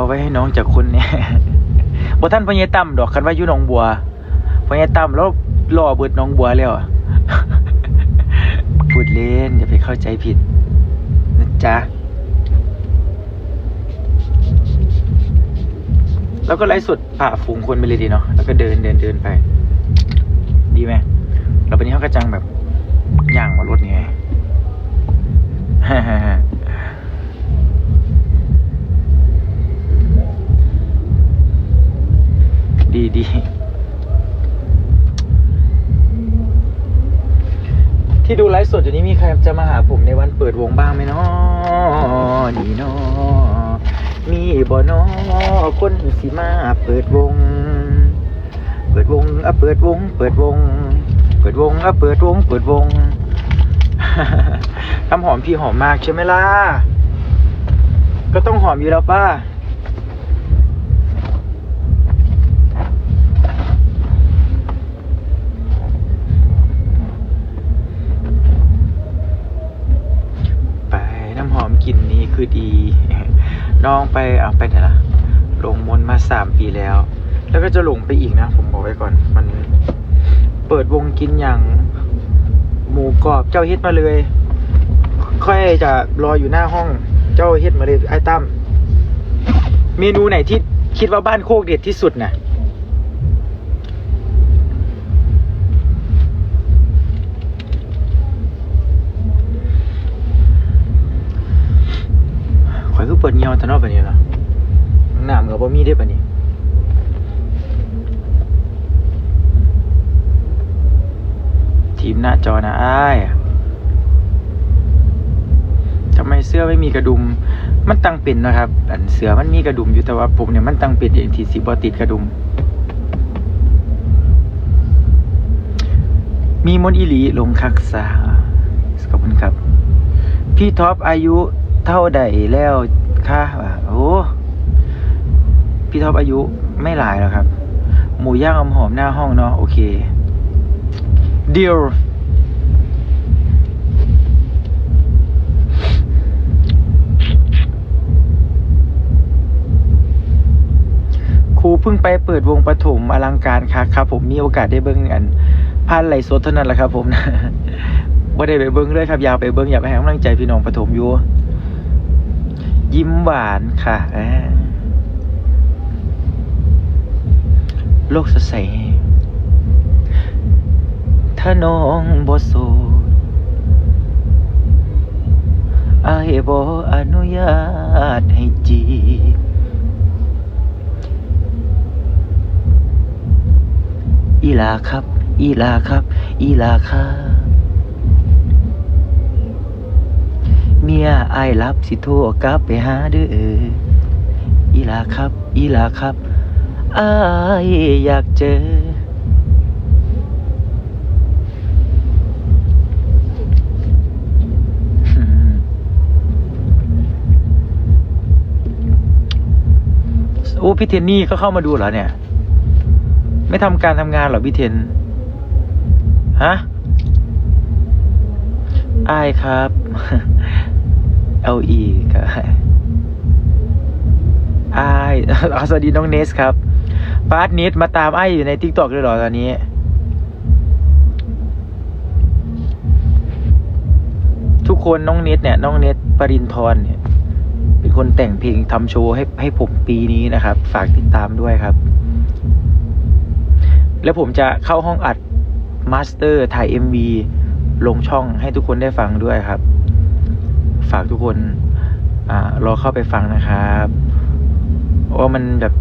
เอาไว้ให้น้องจากคนเนี่ยบ่ท่านพญตั้มดอกคันว่าอยู่หนองบัวพญตั้มแล้วล่อเบิดหนองบัวแล้วพูดเล่นอย่าไปเข้าใจผิดนะจ๊ะแล้วก็ไลฟ์สดผ่าฝูงคนไปเลยดีเนาะแล้วก็เดินเดินเดินไป ดีไหมแล้ววันนี้เขากระจังแบบย่างมารถไง ดีดีที่ดูไลฟ์สดอยู่นี้มีใครจะมาหาผมในวันเปิดวงบ้างไหมเนาะนี่เนาะมีบ่เนาะคนสิมาเปิดวง เปิดวงอะเปิดวง เปิดวง เปิดวงอะเปิดวง เปิดวงทำหอมพี่หอมมากใช่ไหมล่ะก็ต้องหอมอยู่แล้วป้า ไปน้ำหอมกลิ่นนี้ คือดี น้องไปเอาไปไหนล่ะหลงมนมาสามปีแล้ว แล้วก็จะหลงไปอีกนะ ผมบอกไว้ก่อน มันเปิดวงกินอย่างหมูกรอบเจ้าเฮ็ดมาเลย ค่อยจะรออยู่หน้าห้องเจ้าเฮ็ดมาเลยไอ้ตั้มเมนูไหนที่คิดว่าบ้านโคกเด็ดที่สุดน่ะ เปิดเงียวตะเนอกปนี้เนาะน้ำก็บ่มีได้ปะนี้ทีมหน้าจอนะอ้ายทำไมเสื้อไม่มีกระดุม มันตั้งเป็นนะครับ อันเสือมันมีกระดุมอยู่แต่ว่าผมเนี่ยมันตั้งเป็นเองที่สิบ่ติดกระดุม มีมนอิหลีลงคักษาขอบคุณครับ พี่ท็อปอายุเท่าใดแล้ว คะว่าโอ้พี่ท็อปอายุไม่หลายแล้วครับ หมูย่างอมหอมหน้าห้องเนาะโอเคเดียวครูเพิ่งไปเปิดวงประถมอลังการค่ะครับ ผมมีโอกาสได้เบิ้งอันผ่านไหลฟ์สดเท่านั้นแหละครับ ผมบ่ได้ไปเบิ้งเลยครับอยากไปเบิ้งอยากไปให้กำลังใจพี่น้องประถมอยู่ ยิ้มหวานค่ะโลกสดใส ถ้าน้องบ่สดอายบ่อนุญาตให้จีบอีลาครับ อีลาครับ อีลาครับ เมียไอายรับสิโทรกลับไปหาเด้ออีลาครับ อีลาครับอายอยากเจอ โอ้พี่เทนนี่ก็เข้ามาดูเหรอเนี่ย ไม่ทำการทำงานเหรอพี่เทน ฮะอายครับ เอาอีกครับออาสวัสดีน้องเนสครับปาร์ตเนสมาตามไอ้อยู่ในทิกตอกเลยเหรอตอนนี้ ทุกคนน้องเนสเนี่ย น้องเนสปรินทร์เนี่ย เป็นคนแต่งเพลงทำโชว์ให้ให้ผมปีนี้นะครับ ฝากติดตามด้วยครับ แล้วผมจะเข้าห้องอัดมาสเตอร์ถ่าย MV ลงช่องให้ทุกคนได้ฟังด้วยครับ ฝากทุกคนอ่ารอเข้าไปฟังนะครับว่ามันแบบ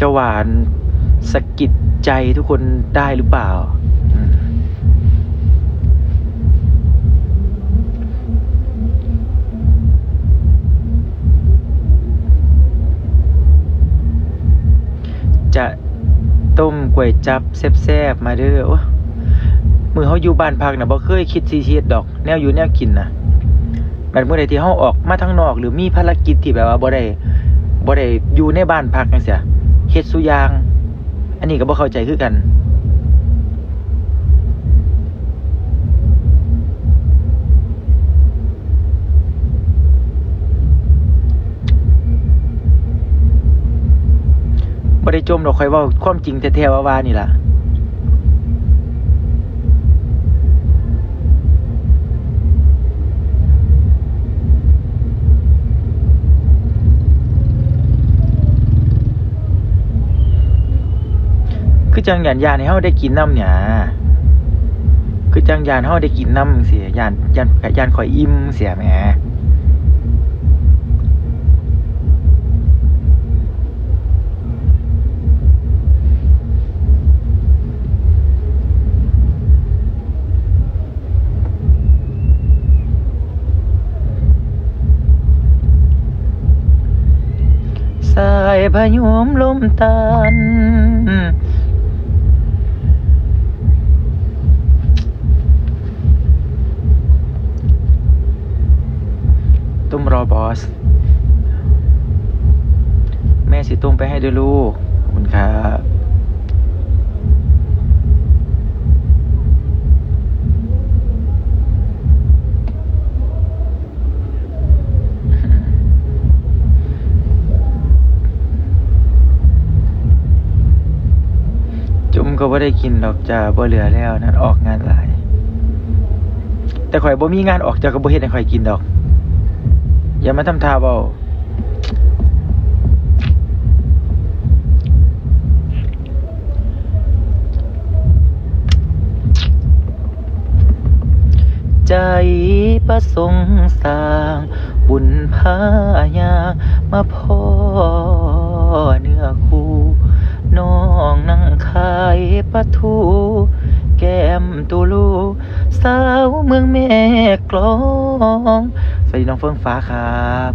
จะหวานสะกิดใจทุกคนได้หรือเปล่าจะต้มก๋วยจับแซ่บๆมาเด้อโอ้มือเขาอยู่บ้านพักนะบ่เคยคิดซีเชียดดอก แนวอยู่แนวกินนะ แบบเมื่อใดที่เขาออกมาทางนอก หรือมีภารกิจที่แบบว่าบ่ได้บ่ได้อยู่ในบ้านพักจังซี่เฮ็ดสุยาง อันนี้ก็บ่เข้าใจคือกันบ่ได้จมดอกข่อยเว้าความจริงแท้ๆว่าว่านี่ล่ะ คือจังยานยานให้เฮาได้กินน้ำเนี่ยคือจังยานเฮาได้กินน้ำเสียยานยานยานข่อยอิ่มเสียแหมสายพยุมลมตัน อบอส แม่สิตุ้มไปให้ด้วยลูก ขอบคุณครับจุ่มก็บ่ได้กินดอกจ้าบ่เหลือแล้วนั่นออกงานหลาย แต่ข่อยบ่มีงานออกจากก็บ่เฮ็ดให้ข่อยกินดอก อย่ามาทำท่าเบาใจประสงค์สร้าง บุญพายามาพ่อเนื้อคู่น้องนั่งขายปลาทู แก้มตูลู สาวเมืองแม่กลอง สวัสดีน้องเฟื่องฟ้าครับ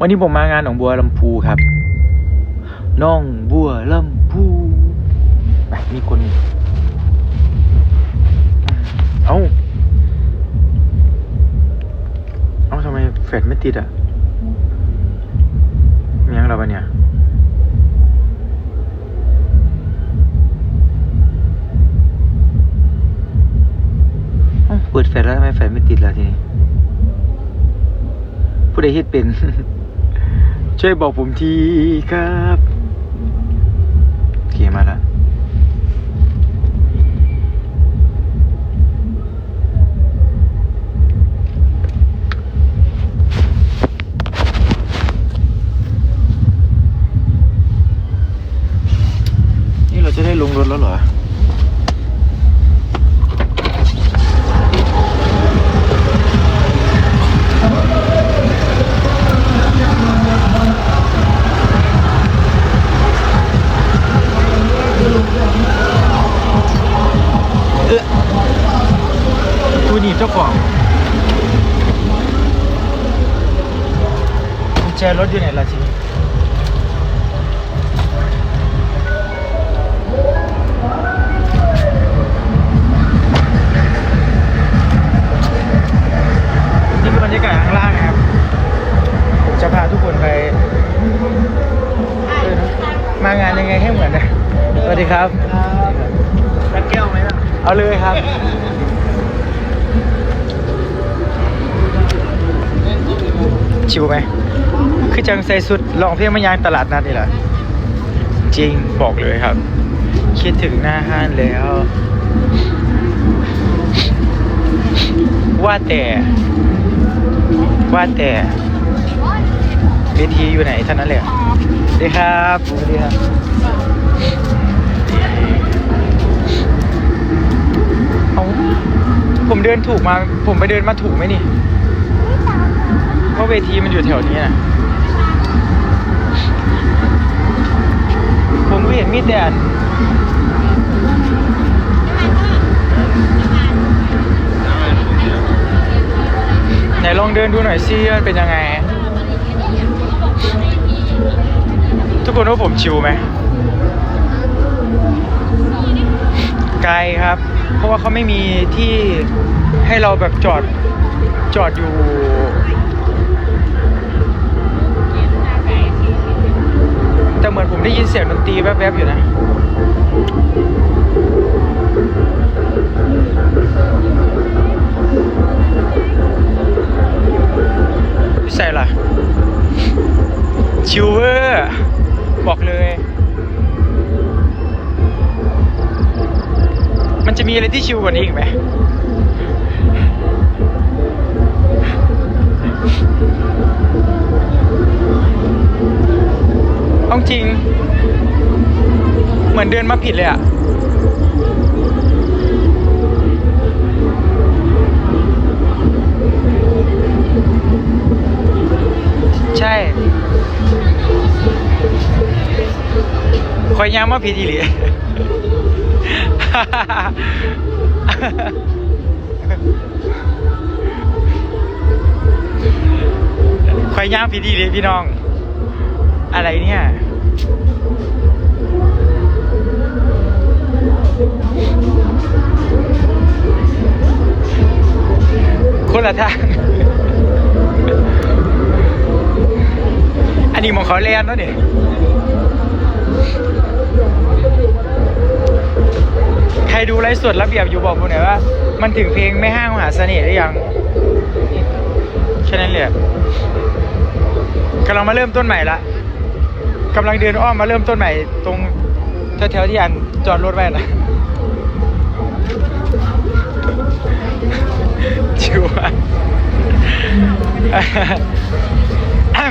วันนี้ผมมางานหนองบัวลำพูครับน้องบัวลำพูมีคน เอ้า เอ้าทำไมแฟดไม่ติดอะมียังเราปะเนี่ย ไมแฟไม่ติดแล่ะทีนี้ผู้ใดเฮ็ดเป็น ช่วยบอกผมทีครับโอเคมาแล้วนี่เราจะได้ลงรถแล้วเหรอ รถอยู่ไหนล่ะทีนี้นี่คือบรรยากาศข้างล่างนะครับ ผมจะพาทุกคนไปเออมางานยังไงให้เหมือนนะ สวัสดีครับสักแก้วไหมล่ะ เอาเลยครับ ชิวไหม คือจังใส่สุดลองเพลงมายางตลาดนัดนี่แหละจริงบอกเลยครับ คิดถึงหน้าห้านแล้ว ว่าแต่ ว่าแต่เวทีอยู่ไหนเท่านั้นแหละสวัสดีครับสวัสดีครับเอาผมเดินถูกมา ผมไปเดินมาถูกไหมนี่ เพราะเวทีมันอยู่แถวนี้นะ ผมก็เห็นมีแต่อันไหนลองเดินดูหน่อยสิว่าเป็นยังไง ทุกคนว่าผมชิวไหมไกลครับ เพราะว่าเขาไม่มีที่ให้เราแบบจอดจอดอยู่ ได้ยินเสียงดนตรีแวบๆอยู่นะพี่ใส่ล่ะ ชิวเวอร์บอกเลย มันจะมีอะไรที่ชิวกว่านี้อีกไหม เอาจริง เหมือนเดินมาผิดเลยอะใช่คอยย้ำมาผิดอีหลีคอยย้ำผิดอีหลีพี่น้อง อะไรเนี่ยคนละทาง อันนี้มองเขาเรียนแล้วเนี่ยใครดูไลฟ์สดระเบียบอยู่บอกผมหน่อยว่า มันถึงเพลงไม่ห้างมหาเสน่ห์หรือยัง แค่นั้นเลยกำลังมาเริ่มต้นใหม่ละ กำลังเดินอ้อมมาเริ่มต้นใหม่ตรงแถวๆที่อันจอดรถไว้นะชิวอะอะ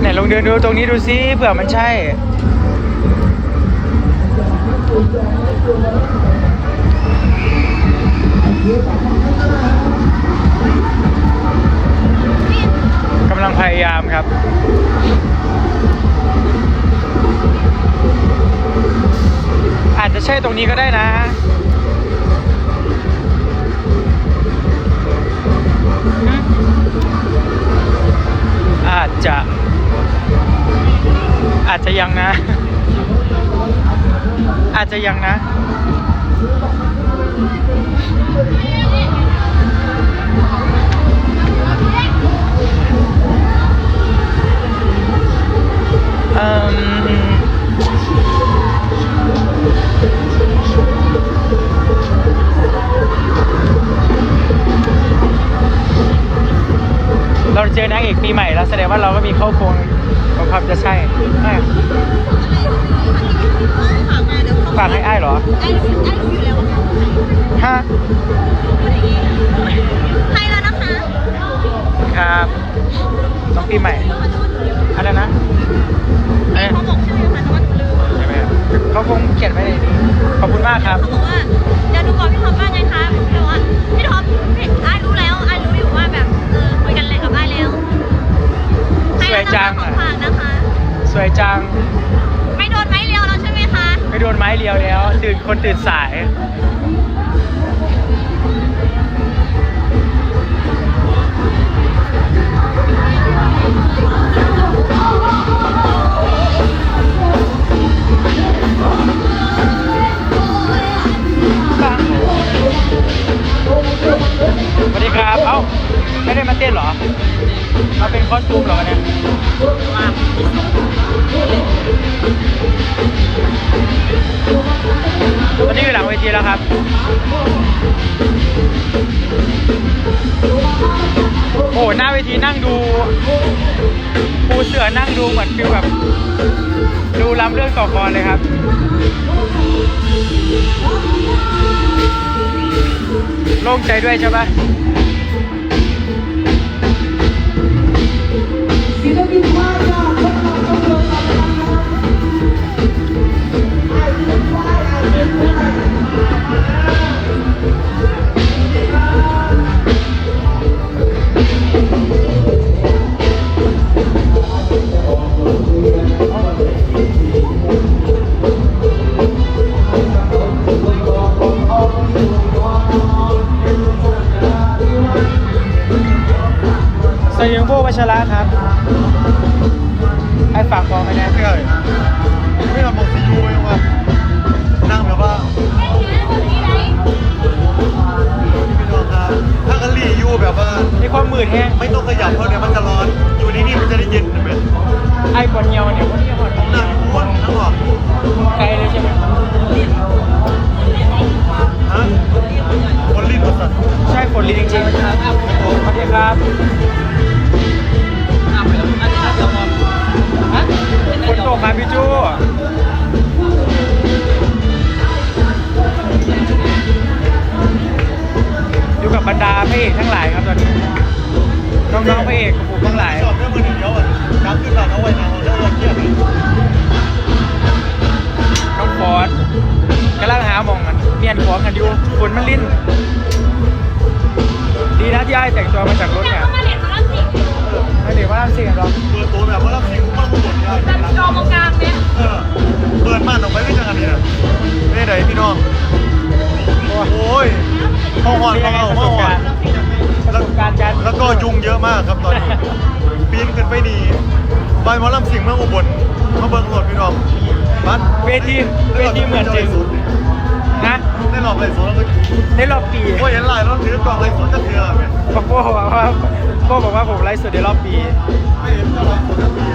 ไหนลองเดินดูตรงนี้ดูซิเผื่อมันใช่ำลังพยายามครับอาจจะใช่ตรงนี้ก็ได้นะ อาจจะ อาจจะยังนะ อาจจะยังนะ เอ่มเราเจอนางเอกปีใหม่แล้วแสดงว่าเราก็มีเข้าโครงของความจะใช่เอ้ยฝากให้อ้ายเหรอไอ้รู้ไอ้รู้อยู่แล้วว่าฮะให้แล้วนะคะ ครับ น้องปีใหม่ อะไรนะ เขาคงเขียนไว้ในนี้ขอบคุณมากครับเขาบอกว่าเดี๋ยวหนูบอกพี่ท็อปว่าไงคะผมบอกว่าพี่ท็อปพี่ไอ้รู้แล้วไอ้รู้อยู่ว่าแบบเออคุยกันอะไรกับไอ้แล้วให้แล้วนะคะของฝากนะคะ สวยจังไม่โดนไม้เรียวแล้วใช่ไหมคะ ไม่โดนไม้เรียวแล้ว ตื่นคนตื่นสาย อนั่งดูเหมือนฟิลแบบ ดูลำเรื่องต่อกรเลยครับโล่งใจด้วยใช่ปะส ดีนะที่ไอ้แต่งตัวมาจากรถเนี่ยเนี่ยเขามาเรียนมาแล้วสิไม่เดี๋ยวว่าทำสิ่งกันหรอกเปิดตัวแบบว่าเราสิงมันหมดเนี่ยแบบจอมกลางเนี่ยเออเปิดม่านออกไปไม่จังอันนี้นะไม่ได้พี่น้องโอ้ยห้องหอนห้องเอาห้องหอนประสบการณ์การแล้วก็ยุงเยอะมากครับตอนนี้ปีนขึ้นไปดีไปหมอลำสิงห์เมืองอุบลมาเบิ่งรถพี่น้องบัดเวทีเวทีเหมือนจริงนะ ได้รอบเลยสวนแล้วก็ในรอบปีโอ้ยเห็นหลายรถถือกล่องเลยสวนจะเถื่อเนี่ยพ่อบอกว่าพ่อบอกว่าผมไลฟ์สดในรอบปี ไม่เห็นเท่าไหร่สวนจะ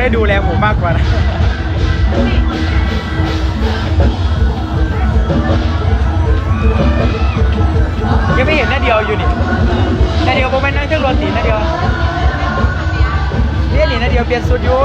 ได้ดูแลผมมากกว่านะยังไม่เห็นหน้าเดียวอยู่นี่หน้าเดียวผมไปนั่งเครื่องรถตีหน้าเดียวเนี่ยนี่หน้าเดียวเปลี่ยนสุดอยู่